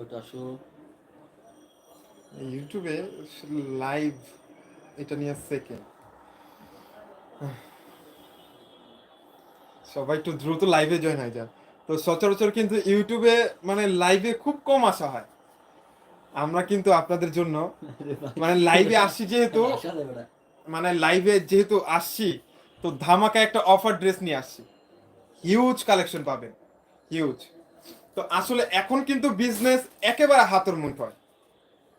ওটা শো ইউটিউবে লাইভ এটা নিয়ে সেকেন্ড সবাই একটু দ্রুত লাইভে জয়েন হয়ে যান। তো সচরাচর কিন্তু ইউটিউবে মানে লাইভে খুব কম আসা হয়। আমরা কিন্তু আপনাদের জন্য মানে লাইভে আসছি যেহেতু মানে লাইভে যেহেতু আসছি তো ধামাকা একটা অফার ড্রেস নিয়ে আসছি। হিউজ কালেকশন পাবেন। হিউজ তো আসলে এখন কিন্তু বিজনেস একেবারে হাতের মুঠোয়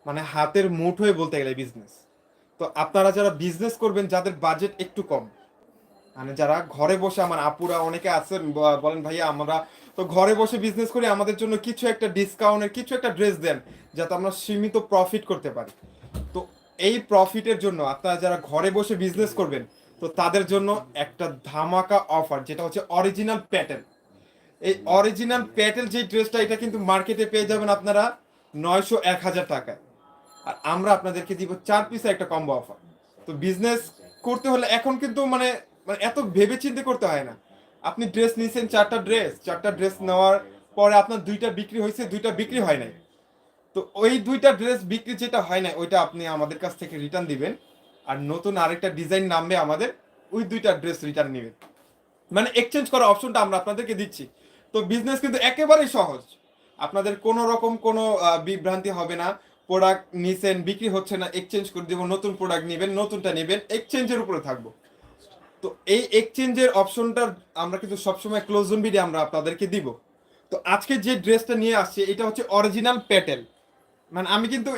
মানে হাতের মুঠোয় বলতে গেলে বিজনেস তো আপনারা যারা বিজনেস করবেন, যাদের বাজেট একটু কম মানে যারা ঘরে বসে আমার আপুরা অনেকে আছেন বলেন ভাইয়া আমরা, তো ঘরে বসে বিজনেস করি, আমাদের জন্য কিছু একটা ডিসকাউন্টের কিছু একটা ড্রেস দেন, যাতে আমরা সীমিত প্রফিট করতে পারি। তো এই প্রফিটের জন্য আপনারা যারা ঘরে বসে বিজনেস করবেন, তো তাদের জন্য একটা ধামাকা অফার যেটা হচ্ছে অরিজিনাল প্যাটেল এই অরিজিনাল প্যাটেল যে ড্রেসটা এটা কিন্তু মার্কেটে পেয়ে যাবেন আপনারা নয়শো এক হাজার টাকায়। আর আমরা আপনাদেরকে দিব চার পিসে একটা কম্বো অফার তো বিজনেস করতে হলে এখন কিন্তু মানে মানে এত ভেবে চিন্তে করতে হয় না। আপনি ড্রেস নিয়েছেন চারটা ড্রেস চারটা ড্রেস নেওয়ার পরে আপনার দুইটা বিক্রি হয়েছে, দুইটা বিক্রি হয় নাই। তো ওই দুইটা ড্রেস বিক্রি যেটা হয় না ওইটা আপনি আমাদের কাছ থেকে রিটার্ন দিবেন। আর নতুন আরেকটা ডিজাইন নামবে আমাদের, ওই দুইটা ড্রেস রিটার্ন নেবেন। মানে এক্সচেঞ্জ করার অপশনটা আমরা আপনাদেরকে দিচ্ছি। তো বিজনেস কিন্তু একেবারেই সহজ। আপনাদের কোনো রকম কোনো বিভ্রান্তি হবে না। প্রোডাক্ট নিছেন, বিক্রি হচ্ছে না এক্সচেঞ্জ করে দেবো, নতুন প্রোডাক্ট নেবেন, নতুনটা নেবেন এক্সচেঞ্জের উপরে থাকব। তো এই এক্সচেঞ্জের অপশনটা আমরা কিন্তু সবসময় ক্লোজ জোন ভিডিও আমরা আপনাদেরকে দিব। তো আজকে যে ড্রেসটা নিয়ে আসছে, এটা হচ্ছে অরিজিনাল প্যাটেল মানে আমি কিন্তু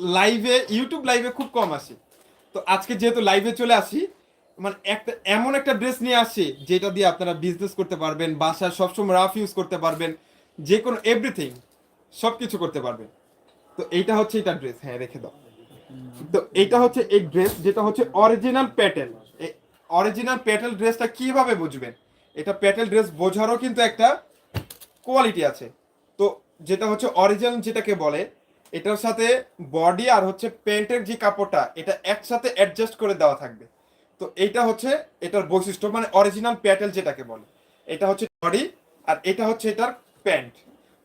লাইভে ইউটিউব লাইভে খুব কম আসি। তো আজকে যেহেতু লাইভে চলে আসি মানে একটা, এমন একটা ড্রেস নিয়ে আসছি যেটা দিয়ে আপনারা বিজনেস করতে পারবেন, বাসায় সবসময় রাফ ইউজ করতে পারবেন, যে কোনো এভরিথিং সব কিছু করতে পারবেন। তো এইটা হচ্ছে এটা ড্রেস হ্যাঁ রেখে দাও। তো এইটা হচ্ছে এই ড্রেস যেটা হচ্ছে অরিজিনাল প্যাটেল অরিজিনাল প্যাটেল ড্রেসটা কীভাবে বুঝবেন? এটা প্যাটেল ড্রেস বোঝারও কিন্তু একটা কোয়ালিটি আছে। তো যেটা হচ্ছে অরিজিনাল যেটাকে বলে, এটার সাথে বডি আর হচ্ছে প্যান্টের যে কাপড়টা, এটা একসাথে অ্যাডজাস্ট করে দেওয়া থাকবে। তো এইটা হচ্ছে এটার বৈশিষ্ট্য মানে অরিজিনাল প্যাটেল যেটাকে বলে। এটা হচ্ছে বডি আর এটা হচ্ছে এটার প্যান্ট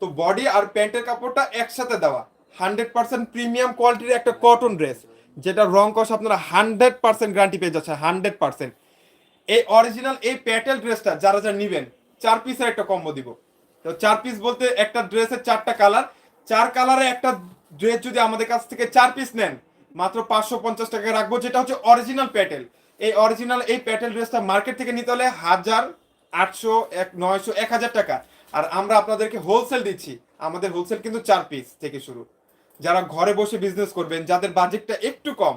তো বডি আর প্যান্টের কাপড়টা একসাথে দেওয়া। হান্ড্রেড পার্সেন্ট প্রিমিয়াম কোয়ালিটির একটা কটন ড্রেস যেটা রং কষ আপনারা হান্ড্রেড পার্সেন্ট গ্যারান্টি পেয়ে যাচ্ছে হান্ড্রেড পার্সেন্ট এই অরিজিনাল এই প্যাটেল ড্রেসটা যারা যারা নিবেন, চার পিসের একটা কম্বো দিব। তো চার পিস বলতে একটা ড্রেসের চারটা কালার চার কালারে একটা ড্রেস যদি আমাদের কাছ থেকে চার পিস নেন, মাত্র পাঁচশো পঞ্চাশ টাকা রাখব, যেটা হচ্ছে অরিজিনাল প্যাটেল এই অরিজিনাল এই প্যাটেল ড্রেসটা মার্কেট থেকে নিতে হলে হাজার আটশো এক, নয়শো এক হাজার টাকা। আর আমরা আপনাদেরকে হোলসেল দিচ্ছি। আমাদের হোলসেল কিন্তু চার পিস থেকে শুরু। যারা ঘরে বসে বিজনেস করবেন, যাদের বাজেটটা একটু কম,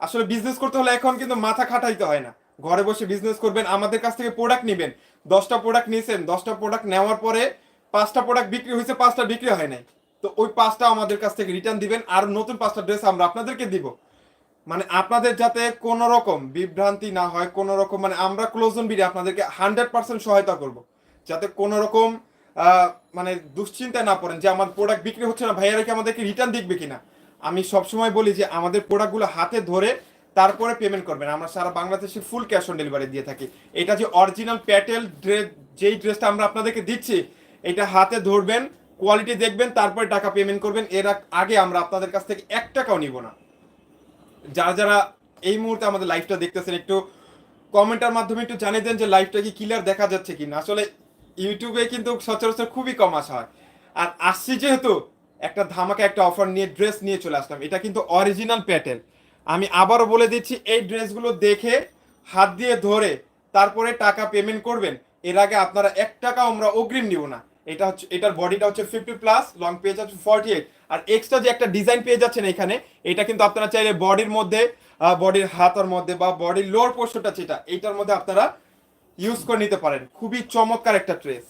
আসলে বিজনেস করতে হলে এখন কিন্তু মাথা খাটাইতে হয় না। ঘরে বসে বিজনেস করবেন, আমাদের কাছ থেকে প্রোডাক্ট নেবেন। দশটা প্রোডাক্ট নিয়েছেন, দশটা প্রোডাক্ট নেওয়ার পরে পাঁচটা প্রোডাক্ট বিক্রি হয়েছে, পাঁচটা বিক্রি হয় নাই। তো ওই পাঁচটা আমাদের কাছ থেকে রিটার্ন দিবেন, আর নতুন পাঁচটা ড্রেস আমরা আপনাদেরকে দিব। মানে আপনাদের যাতে কোনো রকম বিভ্রান্তি না হয় কোনো রকম মানে আমরা ক্লোজন বিডে আপনাদেরকে হান্ড্রেড পার্সেন্ট সহায়তা করব। যাতে কোনো রকম মানে দুশ্চিন্তায় না পড়েন যে আমার প্রোডাক্ট বিক্রি হচ্ছে না, ভাইয়ারা কি আমাদেরকে রিটার্ন দিবে কিনা? আমি সবসময় বলি যে আমাদের প্রোডাক্টগুলো হাতে ধরে তারপরে পেমেন্ট করবেন। আমরা সারা বাংলাদেশে ফুল ক্যাশ অন ডেলিভারি দিয়ে থাকি। এটা যে অরিজিনাল প্যাটেল ড্রেস যেই ড্রেসটা আমরা আপনাদেরকে দিচ্ছি, এটা হাতে ধরবেন কোয়ালিটি দেখবেন, তারপরে টাকা পেমেন্ট করবেন। এর আগে আমরা আপনাদের কাছ থেকে এক টাকাও নিব না। যারা যারা এই মুহূর্তে আমাদের লাইভটা দেখতেছেন, একটু কমেন্টের মাধ্যমে একটু জানিয়ে দেন যে লাইভটা কি ক্লিয়ার দেখা যাচ্ছে কিনা। আসলে ইউটিউবে কিন্তু সচরাচর খুবই কম আসা হয়। আর আসছি যেহেতু, একটা ধামাকা, একটা অফার নিয়ে ড্রেস নিয়ে চলে আসলাম। এটা কিন্তু অরিজিনাল প্যাটেল আমি আবারও বলে দিচ্ছি, এই ড্রেসগুলো দেখে, হাত দিয়ে ধরে, তারপরে টাকা পেমেন্ট করবেন, এর আগে আপনারা এক টাকা আমরা অগ্রিম নিব না। এটা হচ্ছে, এটার বডিটা হচ্ছে ফিফটি প্লাস লং পেজ হচ্ছে ফর্টি এইট আর এক্সট্রা যে একটা ডিজাইন পেয়ে যাচ্ছেন এখানে, এটা কিন্তু আপনারা চাইলে বডির মধ্যে বডির হাতার মধ্যে বা বডির লোয়ার পোর্শনটা যেটা এইটার মধ্যে আপনারা ইউজ করে নিতে পারেন। খুবই চমৎকার একটা ড্রেস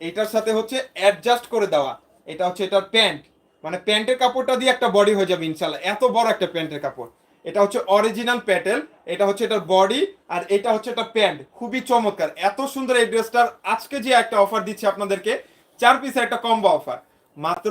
এটার সাথে হচ্ছে অ্যাডজাস্ট করে দেওয়া। এটা হচ্ছে এটার প্যান্ট মানে প্যান্টের কাপড়টা দিয়ে একটা বডি হয়ে যাবে ইনশাল্লাহ এত বড় একটা প্যান্টের কাপড়। এটা হচ্ছে অরিজিনাল প্যাটেল এটা হচ্ছে এটার বডি আর এটা হচ্ছে এটা প্যান্ট খুবই চমৎকার। এত সুন্দর এই ড্রেসটার আজকে যে একটা অফার দিচ্ছি আপনাদেরকে, চার পিসের একটা কম্বো অফার মাত্র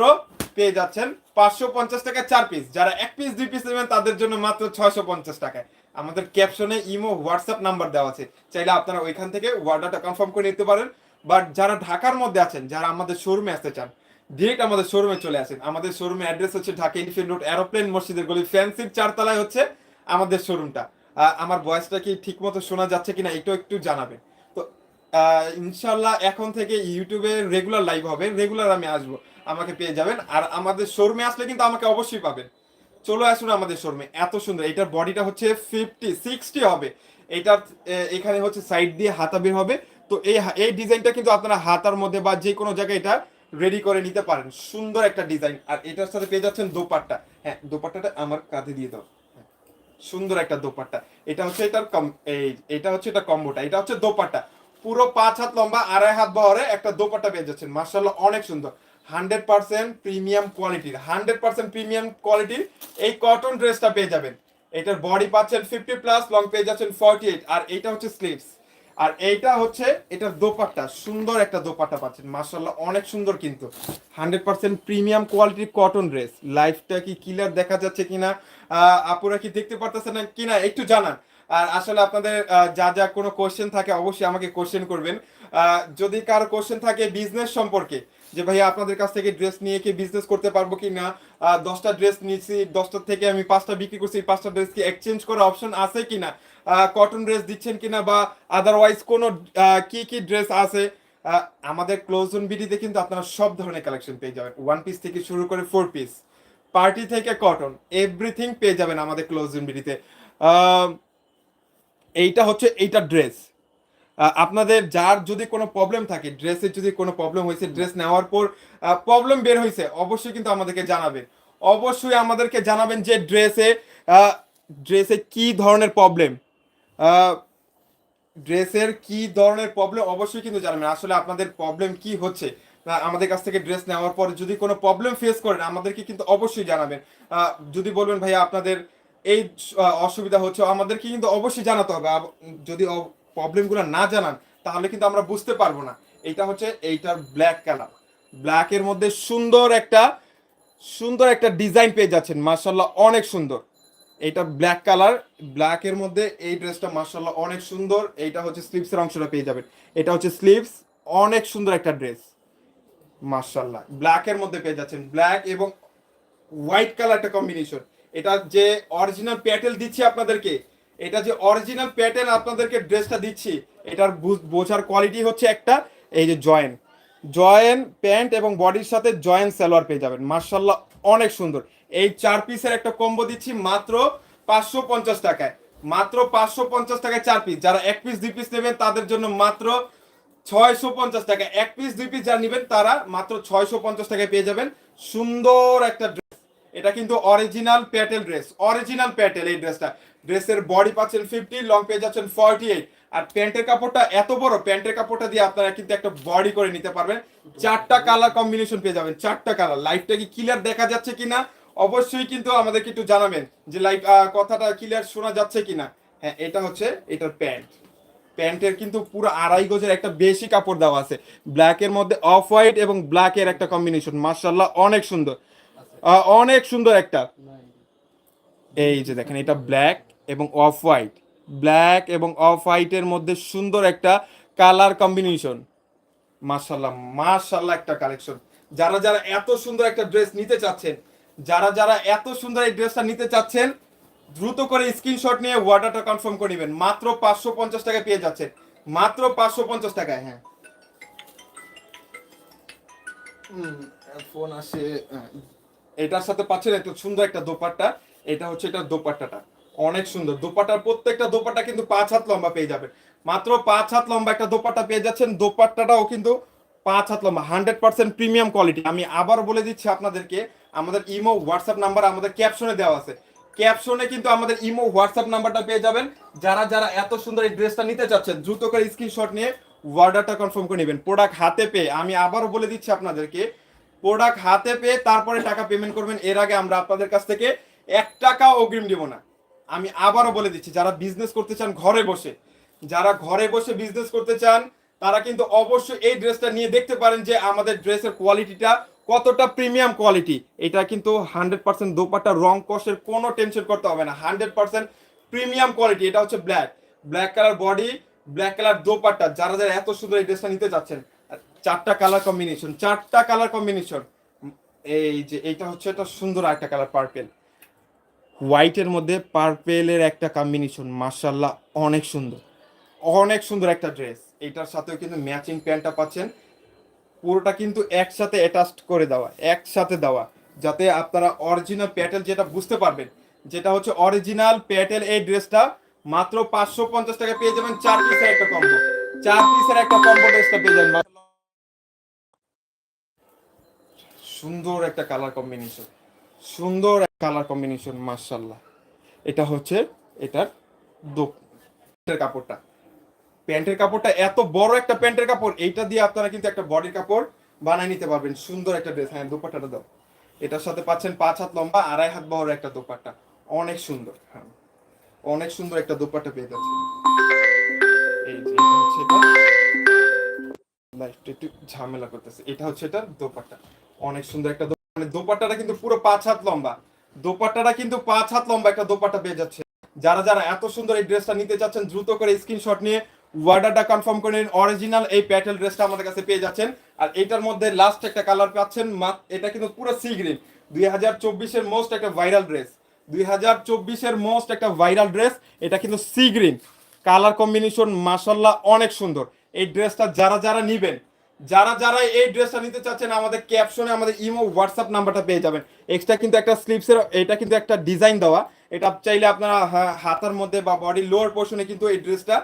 পেয়ে যাচ্ছেন পাঁচশো পঞ্চাশ টাকা চার পিস যারা এক পিস দুই পিস নেবেন, তাদের জন্য মাত্র ছয়শো পঞ্চাশ টাকায়। আমাদের ক্যাপশনে ইমো হোয়াটসঅ্যাপ নাম্বার দেওয়া আছে। চাইলে আপনারা ওইখান থেকে অর্ডারটা কনফার্ম করে নিতে পারেন। বাট যারা ঢাকার মধ্যে আছেন, যারা আমাদের শোরুমে আসতে চান ডিরেক্ট আমাদের শোরুমে চলে আসেন আমাদের শোরুমে অ্যাড্রেস হচ্ছে ঢাকা ইনফিল্ড রোড এরোপ্লেন মসজিদের গলি। ফ্যান্সির চারতলায় হচ্ছে আমাদের শোরুমটা আমার ভয়েসটা কি ঠিক মতো শোনা যাচ্ছে কিনা একটু একটু জানাবেন। তো ইনশাল্লাহ এখন থেকে ইউটিউবে রেগুলার লাইভ হবে। রেগুলার আমি আসব। আমাকে পেয়ে যাবেন। আর আমাদের শোরুমে আসলে কিন্তু আমাকে অবশ্যই পাবেন। চলে আসুন আমাদের শোরুমে এত সুন্দর। এটার বডিটা হচ্ছে ফিফটি সিক্সটি হবে। এটার এখানে হচ্ছে সাইড দিয়ে হাতা বের হবে। তো এই এই ডিজাইনটা কিন্তু আপনারা হাতার মধ্যে বা যে কোনো জায়গায় এটা রেডি করে নিতে পারেন। সুন্দর একটা ডিজাইন আর এটার সাথে পেয়ে যাচ্ছেন দোপাট্টা। হ্যাঁ দোপাট্টাটা আমার কাঁধে দিয়ে দাও। হ্যাঁ, সুন্দর একটা দোপাট্টা। এটা হচ্ছে এটার কম এই এটা হচ্ছে এটা কম্বোটা। এটা হচ্ছে দোপাট্টা। পুরো পাঁচ হাত লম্বা আড়াই হাত বহরে একটা দোপাট্টা পেয়ে যাচ্ছেন। মার্শাল্লাহ অনেক সুন্দর। হান্ড্রেড পার্সেন্ট প্রিমিয়াম কোয়ালিটির হান্ড্রেড পার্সেন্ট প্রিমিয়াম কোয়ালিটির এই কটন ড্রেসটা পেয়ে যাবেন। এটার বডি পাচ্ছেন ফিফটি প্লাস লং পেয়ে যাচ্ছেন ফর্টি এইট আর এইটা হচ্ছে স্লিভস আর এইটা হচ্ছে এটার দোপাট্টা, সুন্দর একটা দোপাট্টা পাচ্ছেন মার্শাল্লাহ অনেক সুন্দর কিন্তু। হান্ড্রেড পার্সেন্ট প্রিমিয়াম কোয়ালিটির কটন ড্রেস। লাইফটা কি ক্লিয়ার দেখা যাচ্ছে কিনা? আপুরা কি দেখতে পারতেছেন না কিনা? একটু জানান। আর আসলে আপনাদের যা যা কোনো কোশ্চেন থাকে অবশ্যই আমাকে কোশ্চেন করবেন। যদি কারও কোশ্চেন থাকে বিজনেস সম্পর্কে, যে ভাইয়া আপনাদের কাছ থেকে ড্রেস নিয়ে কি বিজনেস করতে পারব কি না দশটা ড্রেস নিয়েছি, দশটা থেকে আমি পাঁচটা বিক্রি করছি, পাঁচটা ড্রেস কি এক্সচেঞ্জ করার অপশন আছে কিনা? কটন ড্রেস দিচ্ছেন কিনা বা আদারওয়াইজ কোনো কি কি ড্রেস আছে? আমাদের ক্লোজ অন বিডিতে কিন্তু আপনারা সব ধরনের কালেকশন পেয়ে যাবেন। ওয়ান পিস থেকে শুরু করে ফোর পিস পার্টি থেকে কটন এভরিথিং পেয়ে যাবেন আমাদের ক্লোজ অন বিডিতে এইটা হচ্ছে, এইটা ড্রেস আপনাদের যার যদি কোনো প্রবলেম থাকে ড্রেসের যদি কোনো প্রবলেম হয়েছে ড্রেস নেওয়ার পর প্রবলেম বের হয়েছে, অবশ্যই কিন্তু আমাদেরকে জানাবেন। অবশ্যই আমাদেরকে জানাবেন যে ড্রেসে ড্রেসে কি ধরনের প্রবলেম ড্রেসের কি ধরনের প্রবলেম অবশ্যই কিন্তু জানাবেন। আসলে আপনাদের প্রবলেম কি হচ্ছে? আমাদের কাছ থেকে ড্রেস নেওয়ার পর যদি কোনো প্রবলেম ফেস করেন, আমাদেরকে কিন্তু অবশ্যই জানাবেন। যদি বলবেন, ভাইয়া, আপনাদের এই অসুবিধা হচ্ছে আমাদেরকে কিন্তু অবশ্যই জানাতে হবে। যদি প্রবলেমগুলো না জানান, তাহলে কিন্তু আমরা বুঝতে পারব না। এইটা হচ্ছে এইটার ব্ল্যাক কালার ব্ল্যাকের মধ্যে সুন্দর একটা সুন্দর একটা ডিজাইন পেয়ে যাচ্ছেন। মার্শাল্লাহ অনেক সুন্দর। এটা ব্ল্যাক কালার ব্ল্যাকের মধ্যে এই ড্রেসটা মার্শাল্লাহ অনেক সুন্দর। এইটা হচ্ছে স্লিভসের অংশটা পেয়ে যাবেন। এটা হচ্ছে স্লিভস অনেক সুন্দর একটা ড্রেস মার্শাল্লাহ ব্ল্যাকের মধ্যে পেয়ে যাচ্ছেন। ব্ল্যাক এবং হোয়াইট কালার একটা কম্বিনেশন এটা যে অরিজিনাল প্যাটেল দিচ্ছি আপনাদেরকে, এটা যে অরিজিনাল প্যাটেল আপনাদেরকে ড্রেসটা দিচ্ছি, এটার বোঝার কোয়ালিটি হচ্ছে একটা, এই যে জয়েন জয়েন প্যান্ট এবং বডির সাথে জয়েন সালোয়ার পেয়ে যাবেন। মার্শাল্লাহ অনেক সুন্দর। এই চার পিসের একটা কম্বো দিচ্ছি মাত্র পাঁচশো পঞ্চাশ টাকায়। মাত্র পাঁচশো পঞ্চাশ টাকায় চার পিস যারা এক পিস দুই পিস নেবেন, তাদের জন্য মাত্র ছয়শো পঞ্চাশ টাকা। এক পিস দুই পিস যারা নেবেন, তারা মাত্র ছয়শো পঞ্চাশ টাকায় পেয়ে যাবেন। সুন্দর একটা ড্রেস এটা কিন্তু অরিজিনাল প্যাটেল ড্রেস অরিজিনাল প্যাটেল এই ড্রেসটা ড্রেসের বডি পাচ্ছেন ফিফটি লং পেয়ে যাচ্ছেন ফর্টি এইট আর প্যান্টের কাপড়টা এত বড়, প্যান্টের কাপড়টা দিয়ে আপনারা কিন্তু একটা বডি করে নিতে পারবেন। চারটা কালার কম্বিনেশন পেয়ে যাবেন, চারটা কালার লাইফটা কি ক্লিয়ার দেখা যাচ্ছে কিনা? অবশ্যই কিন্তু আমাদেরকে একটু জানাবেন যে লাইভ কথাটা ক্লিয়ার শোনা যাচ্ছে কিনা। হ্যাঁ এটা হচ্ছে এটার প্যান্ট। প্যান্টের কিন্তু পুরো আড়াই গজের একটা বেশি কাপড় দেওয়া আছে। ব্ল্যাকের মধ্যে অফ হোয়াইট এবং ব্ল্যাকের একটা কম্বিনেশন মার্শাল্লাহ অনেক সুন্দর। অনেক সুন্দর একটা। এই যে দেখেন, এটা ব্ল্যাক এবং অফ হোয়াইট ব্ল্যাক এবং অফ হোয়াইটের মধ্যে সুন্দর একটা কালার কম্বিনেশন। মার্শাল্লাহ মার্শাল্লাহ একটা কালেকশন। যারা যারা এত সুন্দর একটা ড্রেস নিতে চাচ্ছেন যারা যারা এত সুন্দর এই ড্রেসটা নিতে চাচ্ছেন দ্রুত করে স্ক্রিনশট নিয়ে অর্ডারটা কনফার্ম করে নেবেন। মাত্র পাঁচশো পঞ্চাশ টাকায় পেয়ে যাচ্ছেন। মাত্র পাঁচশো পঞ্চাশ টাকায় হ্যাঁ। ফোন আসে হ্যাঁ। এটার সাথে পাচ্ছেন এত সুন্দর একটা দোপাট্টা। এটা হচ্ছে এটা দোপাট্টাটা। অনেক সুন্দর। দোপাট্টার প্রত্যেকটা দোপাট্টা কিন্তু পাঁচ হাত লম্বা পেয়ে যাবেন মাত্র পাঁচ হাত লম্বা একটা দোপাট্টা পেয়ে যাচ্ছেন। দোপাট্টাটাও কিন্তু পাঁচ হাত লম্বা, হান্ড্রেড পার্সেন্ট প্রিমিয়াম কোয়ালিটি। আমি আবার বলে দিচ্ছি আপনাদেরকে, আমাদের ইমো হোয়াটসঅ্যাপ নাম্বার আমাদের ক্যাপশনে দেওয়া আছে। ক্যাপশনে কিন্তু আমাদের ইমো হোয়াটসঅ্যাপ নাম্বারটা পেয়ে যাবেন। যারা যারা এত সুন্দর এই ড্রেসটা নিতে চাচ্ছেন, দ্রুত করে স্ক্রিনশট নিয়ে অর্ডারটা কনফার্ম করে নেবেন। প্রোডাক্ট হাতে পেয়ে, আমি আবারও বলে দিচ্ছি আপনাদেরকে, প্রোডাক্ট হাতে পেয়ে তারপরে টাকা পেমেন্ট করবেন। এর আগে আমরা আপনাদের কাছ থেকে এক টাকাও অগ্রিম দিব না। আমি আবারও বলে দিচ্ছি, যারা বিজনেস করতে চান ঘরে বসে, যারা ঘরে বসে বিজনেস করতে চান, তারা কিন্তু অবশ্যই এই ড্রেসটা নিয়ে দেখতে পারেন যে আমাদের ড্রেসের কোয়ালিটিটা কতটা প্রিমিয়াম কোয়ালিটি এটা কিন্তু হান্ড্রেড পার্সেন্ট দোপাট্টা, রং কষের কোনো টেনশন করতে হবে না। হান্ড্রেড পার্সেন্ট প্রিমিয়াম কোয়ালিটি এটা হচ্ছে black black colour body black colour dupatta. যারা যারা এত সুন্দর এই ড্রেসটা নিতে চাচ্ছেন চারটা কালার কম্বিনেশন চারটা কালার কম্বিনেশন এই যে, এইটা হচ্ছে একটা সুন্দর একটা কালার পার্পেল হোয়াইটের মধ্যে পার্পেলের একটা কম্বিনেশন মার্শাল্লাহ অনেক সুন্দর। অনেক সুন্দর একটা ড্রেস এইটার সাথেও কিন্তু ম্যাচিং প্যান্টটা পাচ্ছেন। পুরোটা কিন্তু একসাথে অ্যাটাচড করে দেওয়া, একসাথে দেওয়া, যাতে আপনারা অরিজিনাল প্যাটেল যেটা বুঝতে পারবেন, যেটা হচ্ছে অরিজিনাল প্যাটেল এই ড্রেসটা মাত্র পাঁচশো পঞ্চাশ টাকা পেয়ে যাবেন চার পিসের একটা কম্বো চার পিসের একটা কম্বো ড্রেসটা পেয়ে যাবেন। সুন্দর একটা কালার কম্বিনেশন সুন্দর কালার কম্বিনেশন মার্শাল্লাহ এটা হচ্ছে এটার দো- প্যান্টের কাপড়টা। প্যান্টের কাপড়টা এত বড় একটা প্যান্টের কাপড়, এইটা দিয়ে আপনারা কিন্তু একটা বডির কাপড় বানায় নিতে পারবেন। সুন্দর একটা ড্রেস হ্যাঁ দোপাট্টাটা দাও। এটার সাথে পাচ্ছেন পাঁচ হাত লম্বা, আড়াই হাত বড় একটা দোপাট্টা। অনেক সুন্দর। হ্যাঁ অনেক সুন্দর একটা দোপাট্টা পেয়ে যাচ্ছে একটু ঝামেলা করতেছে। এটা হচ্ছে এটার দোপাট্টা। অনেক সুন্দর একটা মানে দোপাট্টাটা কিন্তু পুরো পাঁচ হাত লম্বা। দোপাট্টাটা কিন্তু পাঁচ হাত লম্বা একটা দোপাট্টা পেয়ে যাচ্ছে। যারা যারা এত সুন্দর এই ড্রেসটা নিতে চাচ্ছেন, দ্রুত করে স্ক্রিনশট নিয়ে ওয়ার্ডারটা কনফার্ম করে নিন। অরিজিনাল এই প্যাটেল ড্রেসটা আমাদের কাছে পেয়ে যাচ্ছেন। আর এটার মধ্যে লাস্ট একটা কালার পাচ্ছেন এটা কিন্তু পুরো সি গ্রিন দুই হাজার চব্বিশের মোস্ট একটা ভাইরাল ড্রেস দুই হাজার চব্বিশের মোস্ট একটা ভাইরাল ড্রেস এটা কিন্তু সি গ্রিন কালার কম্বিনেশন মাসাল্লাহ অনেক সুন্দর। এই ড্রেসটা যারা যারা নিবেন যারা যারা এই ড্রেসটা নিতে চাচ্ছেন, আমাদের ক্যাপশনে আমাদের ইমো হোয়াটসঅ্যাপ নাম্বারটা পেয়ে যাবেন। এক্সট্রা কিন্তু একটা স্লিপসের এটা কিন্তু একটা ডিজাইন দেওয়া। এটা চাইলে আপনারা হাতার মধ্যে বা বডি লোয়ার পোর্শনে কিন্তু এই ড্রেসটা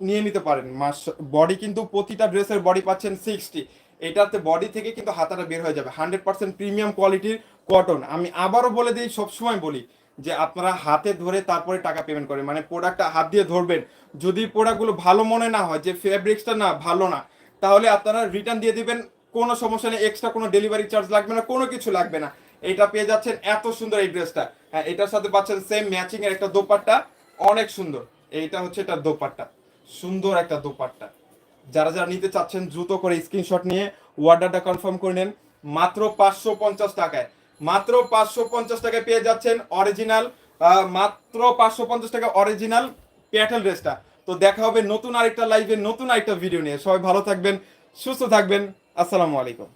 নিয়ে নিতে পারেন। মাস বডি কিন্তু প্রতিটা ড্রেসের বডি পাচ্ছেন সিক্সটি এটাতে বডি থেকে কিন্তু হাতাটা বের হয়ে যাবে। হান্ড্রেড পার্সেন্ট প্রিমিয়াম কোয়ালিটির কটন আমি আবারও বলে দিই, সবসময় বলি যে আপনারা হাতে ধরে তারপরে টাকা পেমেন্ট করেন মানে প্রোডাক্টটা হাত দিয়ে ধরবেন। যদি প্রোডাক্টগুলো ভালো মনে না হয়, যে ফেব্রিক্সটা না, ভালো না তাহলে আপনারা রিটার্ন দিয়ে দিবেন। কোনো সমস্যা নেই এক্সট্রা কোনো ডেলিভারি চার্জ লাগবে না, কোনো কিছু লাগবে না। এটা পেয়ে যাচ্ছেন এত সুন্দর এই ড্রেসটা হ্যাঁ এটার সাথে পাচ্ছেন সেম ম্যাচিং এর একটা দোপাট্টা। অনেক সুন্দর। এইটা হচ্ছে এটা দোপাট্টা। সুন্দর একটা দোপাট্টা। যারা যারা নিতে চাচ্ছেন, দ্রুত করে স্ক্রিনশট নিয়ে অর্ডারটা কনফার্ম করে নেন। মাত্র পাঁচশো পঞ্চাশ টাকায়। মাত্র পাঁচশো পঞ্চাশ টাকায় পেয়ে যাচ্ছেন অরিজিনাল মাত্র পাঁচশো পঞ্চাশ টাকা অরিজিনাল প্যাটেল ড্রেসটা তো দেখা হবে নতুন আরেকটা লাইভে নতুন আরেকটা ভিডিও নিয়ে। সবাই ভালো থাকবেন, সুস্থ থাকবেন। আসসালামু আলাইকুম।